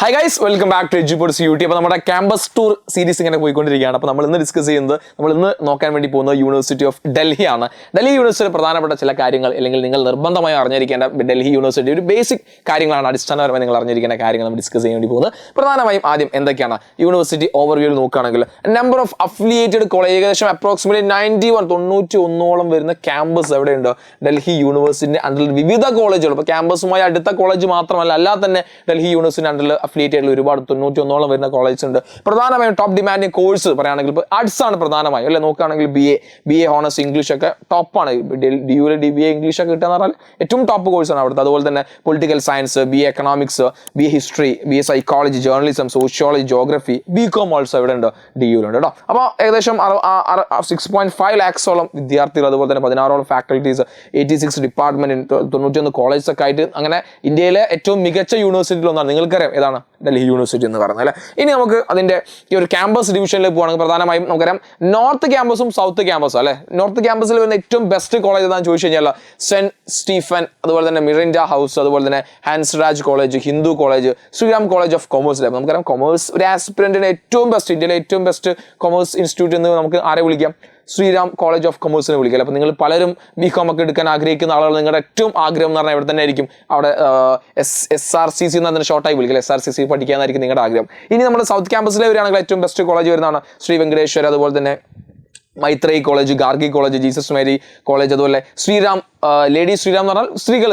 Hi guys welcome back to Eduports YouTube അപ്പോൾ നമ്മുടെ campus tour series ഇങ്ങനെ പോയിക്കൊണ്ടിരിക്കുകയാണ്. അപ്പോൾ നമ്മൾ ഇന്ന് ഡിസ്കസ് ചെയ്യുന്നത് നമ്മൾ ഇന്ന് നോക്കാൻ വേണ്ടി പോകുന്നത് യൂണിവേഴ്സിറ്റി ഓഫ് ഡൽഹിയാണ് ഡൽഹി യൂണിവേഴ്സിറ്റി പ്രധാനപ്പെട്ട ചില കാര്യങ്ങൾ അല്ലെങ്കിൽ നിങ്ങൾ നിർബന്ധമായി അറിഞ്ഞിരിക്കേണ്ട ഡൽഹി യൂണിവേഴ്സിറ്റി ഒരു ബേസിക് കാര്യങ്ങളാണ് അടിസ്ഥാനപരമായി നിങ്ങൾ അറിഞ്ഞിരിക്കേണ്ട കാര്യങ്ങൾ നമ്മൾ ഡിസ്കസ് ചെയ്യാൻ വേണ്ടി പോകുന്നത്. പ്രധാനമായും ആദ്യം എന്തൊക്കെയാണ്? യൂണിവേഴ്സിറ്റി ഓവർവ്യൂ നോക്കുകയാണെങ്കിൽ നമ്പർ ഓഫ് അഫിലിയേറ്റഡ് കോളേജ് ഏകദേശം അപ്രോക്സിമേറ്റ്ലി നയന്റി വൺ തൊണ്ണൂറ്റി ഒന്നോളം വരുന്ന ക്യാമ്പസ് എവിടെയുണ്ട്? ഡൽഹി യൂണിവേഴ്സിറ്റിന്റെ അണ്ടറിൽ വിവിധ കോളേജുകൾ ഇപ്പോൾ ക്യാമ്പസുമായി അടുത്ത കോളേജ് മാത്രമല്ല അല്ലാതെ തന്നെ ഡൽഹി യൂണിവേഴ്സിറ്റി അണ്ടറിൽ അഫിലിയേറ്റ് ആയിട്ടുള്ള ഒരുപാട് തൊണ്ണൂറ്റി ഒന്നോളം വരുന്ന കോളേജ് ഉണ്ട്. പ്രധാനമായും ടോപ്പ് ഡിമാൻഡിങ് കോഴ്സ് പറയുകയാണെങ്കിൽ ഇപ്പോൾ ആർട്സ് ആണ് പ്രധാനമായും. അല്ലെ? നോക്കുകയാണെങ്കിൽ B A B A honours English ഒക്കെ ടോപ്പാണ് D U D B A English ഒക്കെ കിട്ടുക എന്ന് പറഞ്ഞാൽ ഏറ്റവും ടോപ്പ് കോഴ്സാണ് അവിടുത്തെ. അതുപോലെ തന്നെ political science B A economics B A history B A psychology journalism sociology geography B com also ഇവിടെ ഉണ്ട് ഡി ഉണ്ട് കേട്ടോ. അപ്പോൾ ഏകദേശം സിക്സ് പോയിന്റ് ഫൈവ് ലാക്സോളം വിദ്യാർത്ഥികൾ അതുപോലെ തന്നെ പതിനാറോളം ഫാക്കൽറ്റീസ് എയ്റ്റി സിക്സ് ഡിപ്പാർട്ട്മെന്റ് തൊണ്ണൂറ്റൊന്ന് കോളേജസ് ഒക്കെ ആയിട്ട് അങ്ങനെ ഇന്ത്യയിലെ ഏറ്റവും മികച്ച യൂണിവേഴ്സിറ്റിയിൽ ഒന്നാണ്. നിങ്ങൾക്കറിയാം ഏതാണ്? ഡൽഹി യൂണിവേഴ്സിറ്റി എന്ന് പറയുന്നത് അല്ലേ? ഇനി നമുക്ക് അതിന്റെ ഈ ഒരു ക്യാമ്പസ് ഡിവിഷനിലേക്ക് പോകുകയാണെങ്കിൽ പ്രധാനമായും നമുക്കറിയാം നോർത്ത് ക്യാമ്പസും സൗത്ത് ക്യാമ്പസും അല്ലേ? നോർത്ത് ക്യാമ്പസിൽ വരുന്ന ഏറ്റവും ബെസ്റ്റ് കോളേജ് ഏതാണെന്ന് ചോദിച്ചു കഴിഞ്ഞാൽ സെന്റ് സ്റ്റീഫൻ അതുപോലെ തന്നെ മിറിൻഡ ഹൗസ് അതുപോലെ തന്നെ Hans Raj college Hindu college Shriram college of commerce നമുക്കറിയാം കൊമേഴ്സ് ഒരു ആസ്പിരന്റിന് ഏറ്റവും ബെസ്റ്റ് ഇന്ത്യയിലെ ഏറ്റവും ബെസ്റ്റ് കൊമേഴ്സ് ഇൻസ്റ്റിറ്റ്യൂട്ട് എന്ന് നമുക്ക് ആരെ വിളിക്കാം? ശ്രീറാം കോളേജ് ഓഫ് കൊമേഴ്സിനെ വിളിക്കുക അപ്പോൾ നിങ്ങൾ പലരും ബി കോം ഒക്കെ എടുക്കാൻ ആഗ്രഹിക്കുന്ന ആളുകൾ നിങ്ങളുടെ ഏറ്റവും ആഗ്രഹം എന്ന് പറഞ്ഞാൽ ഇവിടെ തന്നെ ആയിരിക്കും. അവിടെ S S R C C എന്ന് അതിന് ഷോർട്ടായി വിളിക്കുക എസ് ആർ സി സി പഠിക്കാനായിരിക്കും നിങ്ങളുടെ ആഗ്രഹം. ഇനി നമ്മുടെ സൗത്ത് ക്യാമ്പസിലെ വരികയാണെങ്കിൽ ഏറ്റവും ബെസ്റ്റ് കോളേജ് വരുന്നതാണ് ശ്രീ വെങ്കടേശ്വർ അതുപോലെ തന്നെ Maitreyi college Gargi college Jesus Mary college അതുപോലെ ശ്രീറാം ലേഡി ശ്രീറാം എന്ന് പറഞ്ഞാൽ സ്ത്രീകൾ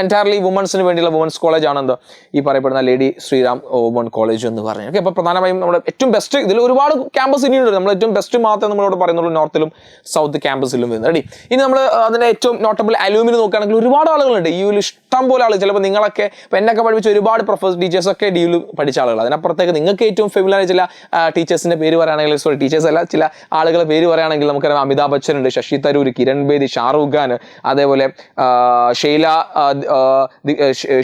എന്റയർലി വുമൻസിന് വേണ്ടിയുള്ള വുമൻസ് കോളേജ് ആണ് എന്ത് ഈ പറയപ്പെടുന്ന ലേഡി ശ്രീറാം വുമൺ കോളേജ് എന്ന് പറഞ്ഞു. ഓക്കെ അപ്പോൾ പ്രധാനമായും നമ്മുടെ ഏറ്റവും ബെസ്റ്റ് ഇതിൽ ഒരുപാട് ക്യാമ്പസ് ഇനിയുണ്ട്. നമ്മൾ ഏറ്റവും ബെസ്റ്റ് മാത്രമേ നമ്മളോട് പറയുന്നുള്ളൂ നോർത്തിലും സൗത്ത് ക്യാമ്പസിലും വരുന്നത് റെഡി ഇനി നമ്മൾ അതിന്റെ ഏറ്റവും നോട്ടബിൾ അലൂമിനി നോക്കുകയാണെങ്കിൽ ഒരുപാട് ആളുകളുണ്ട്. ഈ ഒരു ഇഷ്ടം പോലെ ആളുകൾ. ചിലപ്പോൾ നിങ്ങളൊക്കെ ഇപ്പോൾ എന്നൊക്കെ പഠിപ്പിച്ച ഒരുപാട് പ്രൊഫസർ ടീച്ചേഴ്സൊക്കെ ഡി യുവിൽ പഠിച്ച ആളുകൾ അതിനപ്പുറത്തേക്ക് നിങ്ങൾക്ക് ഏറ്റവും ഫെമിലായ ചില ടീച്ചേഴ്സിന്റെ പേര് പറയുകയാണെങ്കിൽ സോറി ടീച്ചേഴ്സ് അല്ല ചില ആളുകളുടെ പേര് പറയുകയാണെങ്കിൽ നമുക്കറിയാം അമിതാഭ് ബച്ചൻ ഉണ്ട് ശശി തരൂർ കിരൺ ബേദി ഷാറൂഖ് ഖാൻ അതേപോലെ ആ,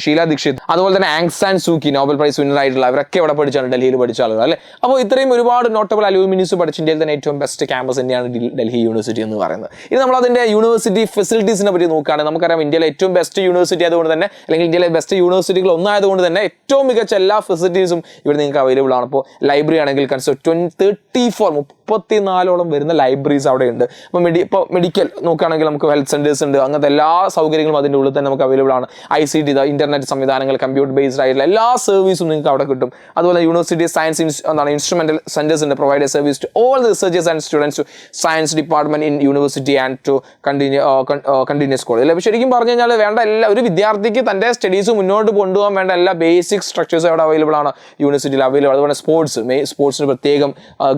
ഷീല ദീക്ഷിത്. അതുപോലെ തന്നെ Aung San and Suu Kyi Nobel prize winner ആയിട്ടുള്ള അവരൊക്കെ ഇവിടെ പഠിച്ചാണ് ഡൽഹിയിൽ പഠിച്ച ആളുകൾ അല്ലേ? അപ്പോൾ ഇത്രയും ഒരുപാട് നോട്ടബിൾ അലൂമിനിയസ് പഠിച്ച ഇന്ത്യയിൽ തന്നെ ഏറ്റവും ബെസ്റ്റ് ക്യാമ്പസ് തന്നെയാണ് ഡൽഹി യൂണിവേഴ്സിറ്റി എന്ന് പറയുന്നത്. ഇനി നമ്മൾ അതിന്റെ യൂണിവേഴ്സിറ്റി ഫെസിലിറ്റീസിനെ പറ്റി നോക്കുകയാണെങ്കിൽ നമുക്കറിയാം ഇന്ത്യയിലെ ഏറ്റവും ബെസ്റ്റ് യൂണിവേഴ്സിറ്റി ആയതുകൊണ്ട് തന്നെ അല്ലെങ്കിൽ ഇന്ത്യയിലെ ബെസ്റ്റ് യൂണിവേഴ്സിറ്റികൾ ഒന്നായതുകൊണ്ട് തന്നെ ഏറ്റവും മികച്ച എല്ലാ ഫെസിലിറ്റീസും ഇവിടെ നിങ്ങൾക്ക് അവൈലബിൾ ആണ്. ഇപ്പോൾ ലൈബ്രറി ആണെങ്കിൽ കൺസോ ട്വൻ തേർട്ടി ഫോർ മുപ്പത്തിനാലോളം വരുന്ന ലൈബ്രറീസ് അവിടെ ഉണ്ട് അപ്പോൾ മെഡി ഇപ്പോൾ മെഡിക്കൽ നോക്കുകയാണെങ്കിൽ നമുക്ക് ഹെൽത്ത് സെന്റേഴ്സ് ഉണ്ട്. അങ്ങനത്തെ എല്ലാ സൗകര്യങ്ങളും അതിന്റെ ഉള്ളിൽ തന്നെ നമുക്ക് അവൈലബിൾ ആണ്. ഐ സി ടി ഇന്റർനെറ്റ് സംവിധാനങ്ങൾ കമ്പ്യൂട്ടർ ബേസ്ഡ് ആയിട്ടുള്ള എല്ലാ സർവീസും നിങ്ങൾക്ക് അവിടെ കിട്ടും. അതുപോലെ യൂണിവേഴ്സിറ്റി സയൻസ് എന്താണ് ഇൻസ്ട്രുമെന്റൽ സെന്റേഴ്സ് ഉണ്ട്. Provide service to all researchers and students to science department in university and to continue continues college അല്ലേ? ശരിക്കും പറഞ്ഞു കഴിഞ്ഞാൽ വേണ്ട എല്ലാ ഒരു വിദ്യാർത്ഥിക്ക് തന്റെ സ്റ്റഡീസ് മുന്നോട്ട് കൊണ്ടുപോകാൻ വേണ്ട എല്ലാ ബേസിക് സ്ട്രക്ചേഴ്സും അവിടെ അവൈലബിൾ ആണ്. യൂണിവേഴ്സിറ്റിയിൽ അവൈലബിൾ അതുപോലെ സ്പോർട്സ് മെയിൻ സ്പോർട്സിന് പ്രത്യേകം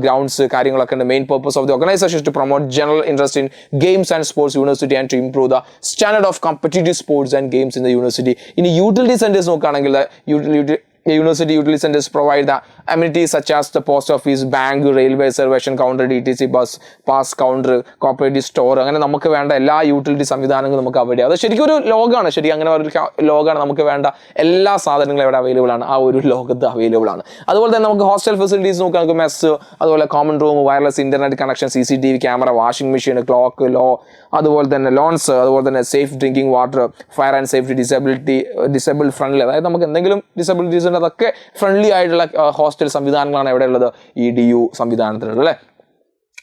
ഗ്രൗണ്ട്സ് കാര്യങ്ങളൊക്കെ ഉണ്ട്. Main purpose of the organisation to promote general interest in games and sports university and to improve the standard of competitive sports and games in the university ഇനി utility centres നോക്കുകയാണെങ്കിൽ utility University utility centers provide the amenities such as the post office, bank, railway reservation counter, DTC bus, pass counter, cooperative store അങ്ങനെ നമുക്ക് വേണ്ട എല്ലാ utility സംവിധാനങ്ങളും നമുക്ക് അവിടെ അത് ശരിക്കും ഒരു ലോകമാണ് ശരി അങ്ങനെ ഒരു ലോകമാണ് നമുക്ക് വേണ്ട എല്ലാ സാധനങ്ങളും ഇവിടെ അവൈലബിൾ ആണ്. ആ ഒരു ലോകത്ത് അവൈലബിൾ ആണ്. അതുപോലെ തന്നെ നമുക്ക് ഹോസ്റ്റൽ ഫെസിലിറ്റീസ് നോക്കാം. നമുക്ക് മെസ്സ് അതുപോലെ common room wireless internet connection C C T V camera washing machine clock law അതുപോലെ തന്നെ ലോൺസ് അതുപോലെ തന്നെ safe drinking water fire and safety disability disable friendly അതായത് നമുക്ക് എന്തെങ്കിലും ഡിസബിലിറ്റീസ് ഉണ്ട് അതൊക്കെ ഫ്രണ്ട്ലി ആയിട്ടുള്ള ഹോസ്റ്റൽ സംവിധാനങ്ങളാണ് ഇവിടെ ഉള്ളത്? ഈ ഡി യു സംവിധാനത്തിലുള്ളത് അല്ലേ?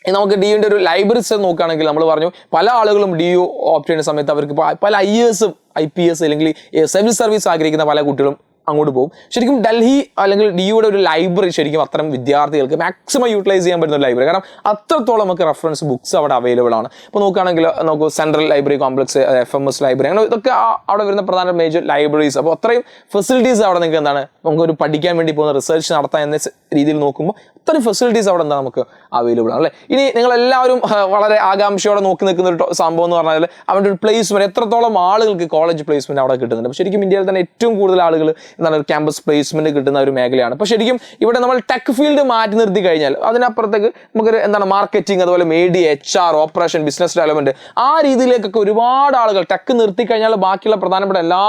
നമുക്ക് ഡി യുടെ ഒരു ലൈബ്രറീസ് നോക്കുകയാണെങ്കിൽ നമ്മൾ പറഞ്ഞു പല ആളുകളും ഡി യു ഓപ്റ്റ് ചെയ്യുന്ന സമയത്ത് അവർക്ക് പല ഐ എസും ഐ പി എസ് അല്ലെങ്കിൽ സിവിൽ സർവീസ് ആഗ്രഹിക്കുന്ന പല കുട്ടികളും അങ്ങോട്ട് പോകും. ശരിക്കും ഡൽഹി അല്ലെങ്കിൽ ഡി യുടെ ഒരു ലൈബ്രറി ശരിക്കും അത്തരം വിദ്യാർത്ഥികൾക്ക് മാക്സിമം യൂട്ടിലൈസ് ചെയ്യാൻ പറ്റുന്ന ഒരു ലൈബ്രറി കാരണം അത്രത്തോളം നമുക്ക് റെഫറൻസ് ബുക്സ് അവിടെ അവൈലബിൾ ആണ്. ഇപ്പോൾ നോക്കുകയാണെങ്കിൽ നമുക്ക് central library complex F M S library അങ്ങനെ ഇതൊക്കെ അവിടെ വരുന്ന പ്രധാന മേജർ ലൈബ്രറീസ് അപ്പോൾ അത്രയും ഫെസിലിറ്റീസ് അവിടെ നിങ്ങൾക്ക് എന്താണ്? നമുക്ക് ഒരു പഠിക്കാൻ വേണ്ടി പോകുന്ന റിസർച്ച് നടത്താൻ എന്ന രീതിയിൽ നോക്കുമ്പോൾ അത്രയും ഫെസിലിറ്റീസ് അവിടെ എന്താ നമുക്ക് അവൈലബിൾ ആണ് അല്ലേ? ഇനി നിങ്ങൾ എല്ലാവരും വളരെ ആകാംക്ഷയോടെ നോക്കി നിൽക്കുന്ന ഒരു സംഭവം എന്ന് പറഞ്ഞാൽ അവരുടെ ഒരു പ്ലേസ്മെന്റ് എത്രത്തോളം ആളുകൾക്ക് കോളേജ് പ്ലേസ്മെന്റ് അവിടെ കിട്ടുന്നുണ്ട്. ശരിക്കും ഇന്ത്യയിൽ തന്നെ ഏറ്റവും കൂടുതൽ ആളുകൾ എന്താണ് ഒരു ക്യാമ്പസ് പ്ലേസ്മെന്റ് കിട്ടുന്ന ഒരു മേഖലയാണ്. അപ്പോൾ ശരിക്കും ഇവിടെ നമ്മൾ ടെക് ഫീൽഡ് മാറ്റി നിർത്തി കഴിഞ്ഞാൽ അതിനപ്പുറത്തേക്ക് നമുക്കൊരു എന്താണ് മാർക്കറ്റിംഗ് അതുപോലെ media H R operation business development ആ രീതിയിലേക്കൊക്കെ ഒരുപാട് ആളുകൾ ടെക് നിർത്തി കഴിഞ്ഞാൽ ബാക്കിയുള്ള പ്രധാനപ്പെട്ട എല്ലാ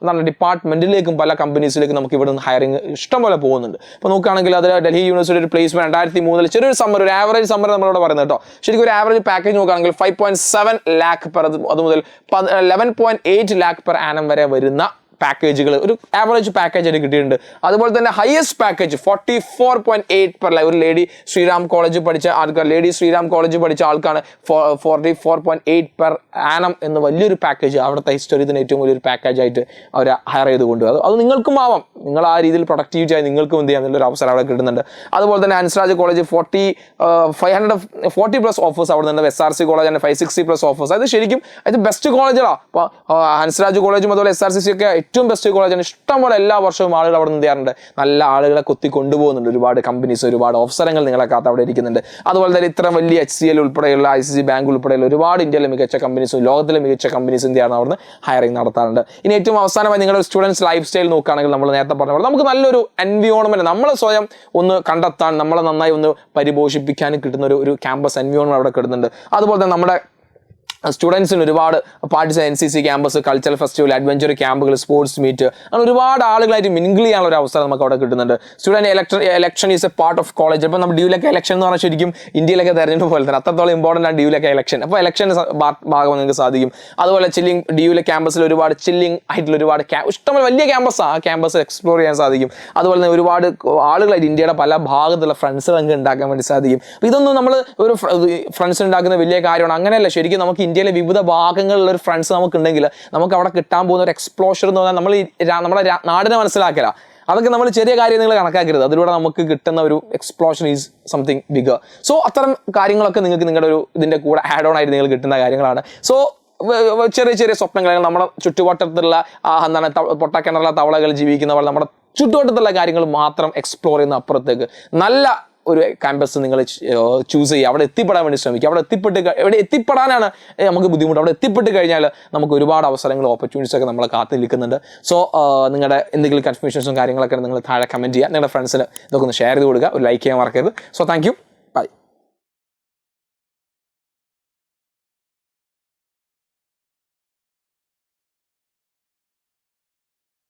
എന്താണ് ഡിപ്പാർട്ട്മെന്റിലേക്കും പല കമ്പനീസിലേക്കും നമുക്ക് ഇവിടെ നിന്ന് ഹയറിംഗ് ഇഷ്ടം പോലെ പോകുന്നുണ്ട്. അപ്പോൾ നോക്കുകയാണെങ്കിൽ അത് ഡൽഹി യൂണിവേഴ്സിറ്റി പ്ലേസ്മെന്റ് രണ്ടായിരത്തി മൂന്നിൽ ചെറിയൊരു സമ്മർ ഒരു ആവറേജ് സമ്മർ നമ്മളിവിടെ പറയുന്നത് കേട്ടോ. ശരിക്കും ഒരു ആവറേജ് പാക്കേജ് നോക്കുകയാണെങ്കിൽ five point seven lakh per അത് മുതൽ eleven point eight lakh per annum വരെ വരുന്ന പാക്കേജുകൾ ഒരു ആവറേജ് പാക്കേജ് ആയിട്ട് കിട്ടിയിട്ടുണ്ട്. അതുപോലെ തന്നെ highest package forty four point eight per ഒരു ലേഡി ശ്രീറാം കോളേജ് പഠിച്ച ആൾക്കാർ ലേഡി ശ്രീറാം കോളേജ് പഠിച്ച ആൾക്കാണ് forty four point eight per annum എന്ന വലിയൊരു പാക്കേജ് അവിടുത്തെ ഹിസ്റ്ററി തന്നെ ഏറ്റവും വലിയൊരു പാക്കേജ് ആയിട്ട് അവർ ഹയർ ചെയ്ത് കൊണ്ടുപോകും അത് നിങ്ങൾക്കും ആവാം. നിങ്ങൾ ആ രീതിയിൽ പ്രൊഡക്റ്റീവ് ആയി നിങ്ങൾക്കും എന്ത് ചെയ്യാൻ നല്ലൊരു അവസരം അവിടെ കിട്ടുന്നുണ്ട്. അതുപോലെ തന്നെ Hansraj college forty five hundred forty plus offers അവിടെ നിന്ന് എസ് ആർ സി കോളേജ് ആണ് ഫൈവ് സിക്സ്റ്റി പ്ലസ് ഓഫേഴ്സ് അത് ശരിക്കും അത് ബെസ്റ്റ് കോളേജുകളാണ് ഹൻസ്രാജ് കോളേജും അതുപോലെ എസ് ആർ സി സി ഒക്കെ ഏറ്റവും ബെസ്റ്റ് കോളേജാണ് ഇഷ്ടംപോലെ എല്ലാ വർഷവും ആളുകൾ അവിടെ നിന്ന് ചെയ്യാറുണ്ട്? നല്ല ആളുകളെ കൊത്തി കൊണ്ടുപോകുന്നുണ്ട്. ഒരുപാട് കമ്പനീസ് ഒരുപാട് അവസരങ്ങൾ നിങ്ങളെ കാത്ത് അവിടെ ഇരിക്കുന്നുണ്ട്. അതുപോലെ തന്നെ ഇത്ര വലിയ എച്ച് സി എൽ ഉൾപ്പെടെയുള്ള ഐ സി സി ബാങ്ക് ഉൾപ്പെടെയുള്ള ഒരുപാട് ഇന്ത്യയിലെ മികച്ച കമ്പനീസും ലോകത്തിലെ മികച്ച കമ്പനീസ് എന്ത് ചെയ്യണം അവിടെ നിന്ന് ഹയറിംഗ് നടത്താറുണ്ട്. ഇനി ഏറ്റവും അവസാനമായി നിങ്ങളുടെ സ്റ്റുഡൻസ് ലൈഫ് സ്റ്റൈൽ നോക്കുകയാണെങ്കിൽ നമ്മൾ നേരത്തെ പറഞ്ഞ പോലെ നമുക്ക് നല്ലൊരു എൻവിയോൺമെന്റ് നമ്മളെ സ്വയം ഒന്ന് കണ്ടെത്താൻ നമ്മളെ നന്നായി ഒന്ന് പരിപോഷിപ്പിക്കാൻ കിട്ടുന്ന ഒരു ഒരു ക്യാമ്പസ് എൻവിയോൺമെന്റ് അവിടെ കിട്ടുന്നുണ്ട് അതുപോലെ തന്നെ നമ്മുടെ സ്റ്റുഡൻസിന് ഒരുപാട് parties N C C campus cultural festival adventure ക്യാമ്പുകൾ സ്പോർട്സ് മീറ്റ് അങ്ങനെ ഒരുപാട് ആളുകളായിട്ട് മിങ്കിൾ ചെയ്യാനുള്ള ഒരു അവസരം നമുക്ക് അവിടെ കിട്ടുന്നുണ്ട്. Student election election is a part of college അപ്പോൾ നമ്മൾ ഡ്യൂലൊക്കെ ഇലക്ഷൻ എന്ന് പറഞ്ഞാൽ ശരിക്കും ഇന്ത്യയിലൊക്കെ തെരഞ്ഞെടുപ്പ് പോലെ തന്നെ അത്രത്തോളം ഇമ്പോർട്ടന്റ് ആണ് ഡ്യൂലൊക്കെ ഇലക്ഷൻ അപ്പോൾ ഇലക്ഷൻ ഭാഗം നിങ്ങൾക്ക് സാധിക്കും. അതുപോലെ ചില്ലിങ് ഡ്യൂലെ ക്യാമ്പസിൽ ഒരുപാട് ചില്ലിങ് ആയിട്ടുള്ള ഒരുപാട് ഇഷ്ടംപോലെ വലിയ ക്യാമ്പസാണ് ആ ക്യാമ്പസ് എക്സ്പ്ലോർ ചെയ്യാൻ സാധിക്കും. അതുപോലെ തന്നെ ഒരുപാട് ആളുകളായിട്ട് ഇന്ത്യയുടെ പല ഭാഗത്തുള്ള ഫ്രണ്ട്സ് നമുക്ക് ഉണ്ടാക്കാൻ വേണ്ടി സാധിക്കും. ഇതൊന്നും നമ്മൾ ഒരു ഫ്രണ്ട്സ് ഉണ്ടാക്കുന്ന വലിയ കാര്യമാണ്. അങ്ങനെയല്ല ശരിക്കും നമുക്ക് ഇന്ത്യയിലെ വിവിധ ഭാഗങ്ങളിലുള്ള ഒരു ഫ്രണ്ട്സ് നമുക്കുണ്ടെങ്കിൽ നമുക്ക് അവിടെ കിട്ടാൻ പോകുന്ന ഒരു എക്സ്പ്ലോഷർ എന്ന് പറഞ്ഞാൽ നമ്മൾ നമ്മുടെ നാടിനെ മനസ്സിലാക്കല അതൊക്കെ നമ്മൾ ചെറിയ കാര്യം നിങ്ങൾ കണക്കാക്കരുത്. അതിലൂടെ നമുക്ക് കിട്ടുന്ന ഒരു explosion is something bigger so അത്തരം കാര്യങ്ങളൊക്കെ നിങ്ങൾക്ക് നിങ്ങളുടെ ഒരു ഇതിന്റെ കൂടെ ആഡ് ഓൺ ആയിട്ട് നിങ്ങൾ കിട്ടുന്ന കാര്യങ്ങളാണ്. സോ ചെറിയ ചെറിയ സ്വപ്നങ്ങൾ നമ്മുടെ ചുറ്റുവട്ടത്തുള്ള എന്താണ് പൊട്ടക്കിണറിലെ തവളകൾ ജീവിക്കുന്നവർ നമ്മുടെ ചുറ്റുവട്ടത്തുള്ള കാര്യങ്ങൾ മാത്രം എക്സ്പ്ലോർ ചെയ്യുന്ന അപ്പുറത്തേക്ക്. നല്ല ഒരു ക്യാമ്പസ് നിങ്ങൾ ചൂസ് ചെയ്യുക. അവിടെ എത്തിപ്പെടാൻ വേണ്ടി ശ്രമിക്കുക. അവിടെ എത്തിപ്പെട്ട് എവിടെ എത്തിപ്പെടാനാണ് നമുക്ക് ബുദ്ധിമുട്ട്. അവിടെ എത്തിപ്പെട്ട് കഴിഞ്ഞാൽ നമുക്ക് ഒരുപാട് അവസരങ്ങൾ ഓപ്പർച്യൂണിറ്റീസ് ഒക്കെ നമ്മളെ കാത്തു നിൽക്കുന്നുണ്ട്. സോ നിങ്ങളുടെ എന്തെങ്കിലും കൺഫ്യൂഷൻസും കാര്യങ്ങളൊക്കെ നിങ്ങൾ താഴെ കമന്റ് ചെയ്യുക. നിങ്ങളുടെ ഫ്രണ്ട്സിന് ഇതൊക്കെ ഒന്ന് ഷെയർ ചെയ്ത് കൊടുക്കുക. ഒരു ലൈക്ക് ചെയ്യാൻ മറക്കരുത്. So thank